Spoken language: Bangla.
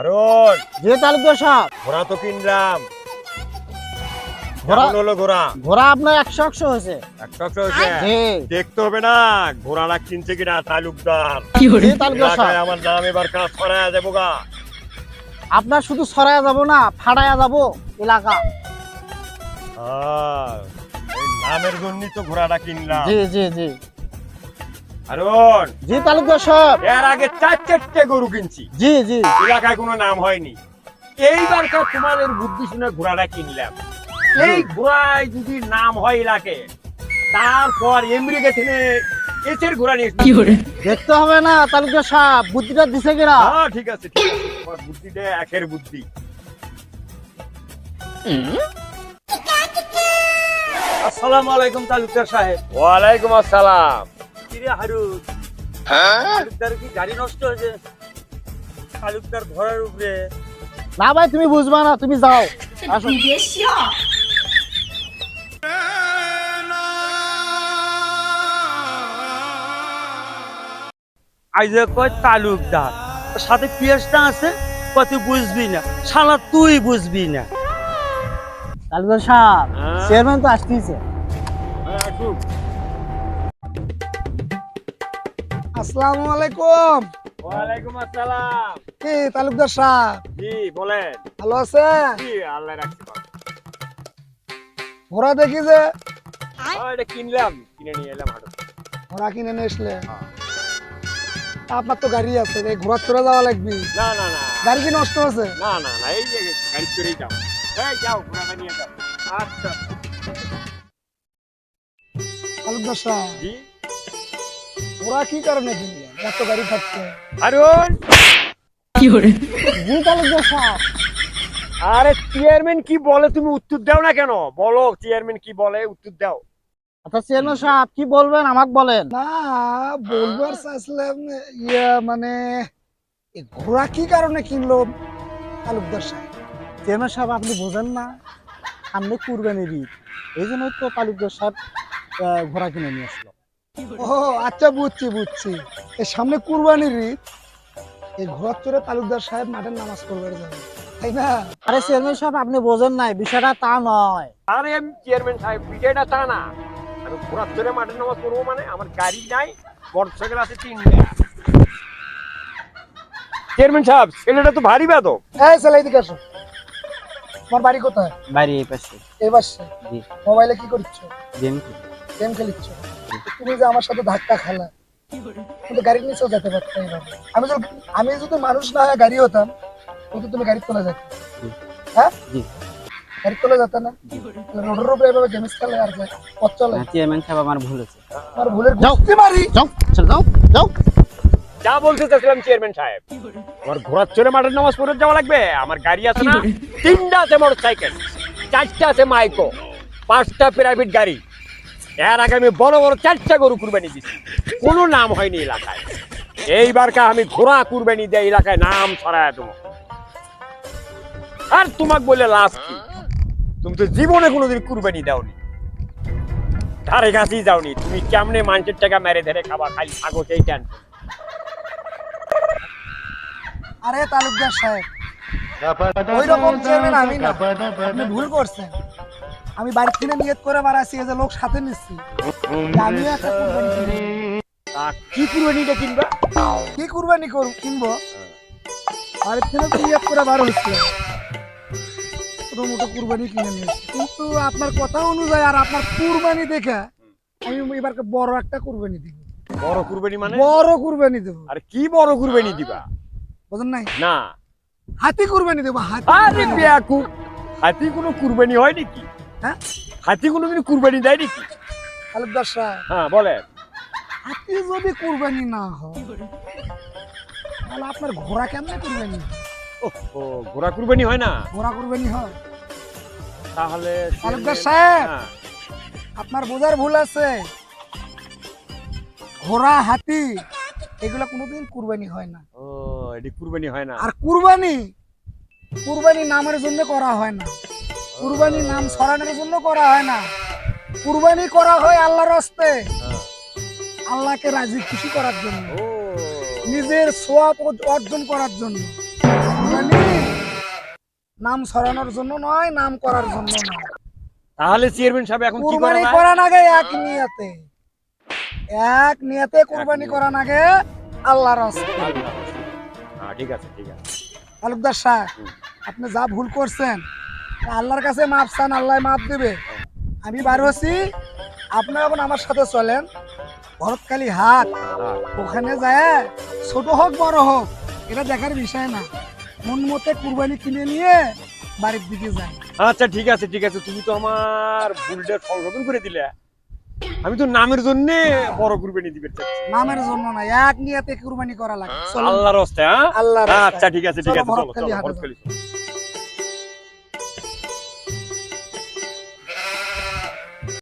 আরন যে তালুকদার সাহেব। ঘোড়া তো কিনলাম। ঘোড়া হলো ঘোড়া? ঘোড়া আপনার একশো একশো হয়েছে। একটা একটা হয়েছে? দেখতে হবে না ঘোড়াটা কিনছে কিনা তালুকদার। যে তালুকদার সাহেব। আমার নাম এবার কাজ ছড়ায় যাব গা। আপনার শুধু সরাইয়া যাব না ফাড়াইয়া যাব এলাকা। আহ, নামের জন্যই তো ঘোড়াটা কিনলাম। জি জি জি। আরন জি তালুকদার সাহেব। এর আগে চার চারটে গরু কিনছি। জি জি। এলাকায় কোনো নাম হয়নি। এইবার তো তোমাদের বুদ্ধি শুনে ঘোড়াটা কিনলাম। এই ঘোড়ায় যদি নাম হয় এলাকায় তারপর আমেরিকা থেকে এসের ঘোড়া নিয়ে এসেছি। দেখতে হবে না তালুকদার সাহেব। বুদ্ধিটা দিছে কিনা? হ্যাঁ ঠিক আছে ঠিক আছে। তোমার বুদ্ধিটা একের বুদ্ধি। আসসালামু আলাইকুম তালুকদার সাহেব। ওয়ালাইকুম আসসালাম। কিরে হ্যাঁ? কি গাড়ি নষ্ট হয়েছে? তালুকদার ঘরের উপরে। না ভাই তুমি না তুমি যাও। কয় তালুকদার সাথে পিয়াসটা আছে? কত বুঝবি না শালা তুই বুঝবি না। তালুকদার সাহেব হ্যাঁ? চেয়ারম্যান তো আসতেইছে। হ্যাঁ, আসুক। আসসালামু আলাইকুম। ওয়ালাইকুম আসসালাম। কি তালুকদার সাহেব? জি বলেন। ভালো আছেন? জি আল্লাহ রাখছি। ঘোড়া দেখি যে। এটা কিনলাম কিনে নিয়ে এলাম হাটে। ঘোড়া কিনে নিয়ে আসলে? হ্যাঁ। আপনার তো গাড়ি আছে এই ঘোড়া চড়ে যাওয়া লাগবে। না না না। গাড়ি কি নষ্ট হয়েছে না না না এই যে গাড়ি চড়েই যাও। এই যাও ঘোড়াটা নিয়ে যাও। আচ্ছা। তালুকদার সাহেব। জি। ঘোড়া কি কারণে এত গাড়ি থাকছে আরুন জি তালুকদার সাহেব আরে। চেয়ারম্যান কি বলে তুমি উত্তর দাও না কেন? বলো চেয়ারম্যান কি বলে উত্তর দাও। আচ্ছা চেয়ারম্যান সাহেব কি বলবেন? আমাকে বলেন। না বলবার চাইছিলাম ইয়ে মানে এই ঘোড়া কি কারণে কিনলো তালুকদার সাহেব? চেয়ারম্যান সাহেব আপনি বোঝেন না সামনে কুরবানির ঈদ। এই জন্যই তো তালুকদার সাহেব আহ, ঘোড়া কিনে নিয়ে আসলো। ও আচ্ছা বুঝছি বুঝছি। এই সামনে কুরবানির ঈদ। এই ঘোড়া চড়ে তালুকদার সাহেব মাঠের নামাজ পড়বে যাবে তাই না? আরে চেয়ারম্যান সাহেব আপনি বোঝেন নাই বিষয়টা তা নয়। আরে চেয়ারম্যান সাহেব বিষয়টা তা না। আমি ঘোড়া চড়ে মাঠে নামাজ পড়ব মানে আমার গাড়ি নাই মোটরসাইকেল আছে তিনটা চেয়ারম্যান সাহেব ছেলেটা তো ভারী বেদক। এই ছেলে এদিকে আসো। তোমার বাড়ি কোথায়? বাড়ি এই পাশে। এই পাশে? মোবাইলে কি করছ? গেম গেম খেলিচ্ছ? তুমি যে আমার সাথে ধাক্কা খেলা কিন্তু গাড়ির নিচেও যেতে পারতে এইভাবে আমি যদি আমি যদি মানুষ না হয়ে গাড়ি হতাম কিন্তু তুমি গাড়ি তোলা যেতে। হ্যাঁ? জি। গাড়ি তোলা যেত না? রোডের উপরে এভাবে গেমস খেলে আর যায় পথ চলে। চেয়ারম্যান সাহেব আমার ভুল হয়েছে। আমার ভুলের যাও। মারি। যাও। চল যাও। যাও। যা বলতে চাচ্ছিলাম চেয়ারম্যান সাহেব। আমার ঘোড়া চড়ে মাঠের নামাজ পড়ে যাওয়া লাগবে? আমার গাড়ি আছে না? তিনটা আছে মোটরসাইকেল চারটা আছে মাইকো পাঁচটা প্রাইভেট গাড়ি। এর আগে আমি বড় বড় চারটা গরু কুরবানি দিচ্ছি কোনো নাম হয়নি এলাকায়। এইবারকা আমি ঘোড়া কুরবানি দিয়ে এলাকায় নাম ছড়ায় তোমার আর তোমাকে বলে লাভ কি? তুমি তো জীবনে কোনোদিন কুরবানি দাওনি। ধারে কাছেই যাওনি। তুমি কেমনে মানুষের টাকা মেরে ধরে খাবা? খালি থাকো সেই টেন। আরে তালুকদার সাহেব ওই রকম চেয়ারম্যান আমি না। আপনি ভুল করছেন। আমি বাড়ি কিনে নিয়ত করে বাড়াচ্ছি এই যে লোক সাথে নিচ্ছি। যে আমিও একটা কুরবানি। কি কুরবানিটা কিনবা? কি কুরবানি করব কিনবো? বাড়ির থেকে নিয়ত করে বার হচ্ছে ছোটো মোটো কুরবানি কিনে নিয়েছি। কিন্তু আপনার কথা অনুযায়ী আর আপনার কুরবানি দেখে আমি এবার বড় একটা কুরবানি দিব। বড় কুরবানি মানে? বড় কুরবানি দেবো। আর কি বড় কুরবানি দিবা? নাই? না। হাতি কুরবানি দেবো হাতি আরে। বেয়াকু হাতি কোনো কুরবানি হয় নাকি হ্যাঁ? হাতি কোনোদিন কুরবানি দেয় নাকি তালুকদার সাহেব। হ্যাঁ বলেন। হাতি যদি কুরবানি না হয় তাহলে আপনার ঘোড়া কেমনে কুরবানি ও ঘোড়া কুরবানি হয় না? ঘোড়া কুরবানি হয়। তাহলে তালুকদার সাহেব হ্যাঁ, আপনার বোঝার ভুল আছে। ঘোড়া হাতি এগুলা কোনোদিন কুরবানি হয় না। ও এটি কুরবানি হয় না। আর কুরবানি কুরবানি নামের জন্য করা হয় না। কুরবানি নাম ছড়ানোর জন্য করা হয় না। কুরবানি করা হয় আল্লাহর হস্তে। আল্লাহকে রাজি খুশি করার জন্য। নিজের সোয়াব অর্জন করার জন্য। নাম ছড়ানোর জন্য নয় নাম করার জন্য নয়। তাহলে চেয়ারম্যান সাহেব এখন কি করা কুরবানি করা এক নিয়াতে। এক নিয়াতে কুরবানি। করা নাগে আল্লাহর রাস্তায় হ্যাঁ ঠিক আছে ঠিক আছে। তালুকদার সাহেব আপনি যা ভুল করছেন আল্লাহর কাছে মাপ চান আল্লাহ মাপ দেবে। আমি বার হচ্ছি আপনি এখন আমার সাথে চলেন। ভরতকালী হাট হ্যাঁ, ওখানে যায় ছোট হোক বড় হোক এটা দেখার বিষয় না। মন মতে কুরবানি কিনে নিয়ে বাড়ির দিকে যায়। আচ্ছা ঠিক আছে ঠিক আছে। তুমি তো আমার ভুলটা সংশোধন করে দিলে। আমি তো নামের জন্য বড় কুরবানি দিবে নামের জন্য না এক নিয়েতে কুরবানি করা লাগে। আল্লাহর হ্যাঁ? আচ্ছা ঠিক আছে ঠিক আছে চলো হাটে চলো।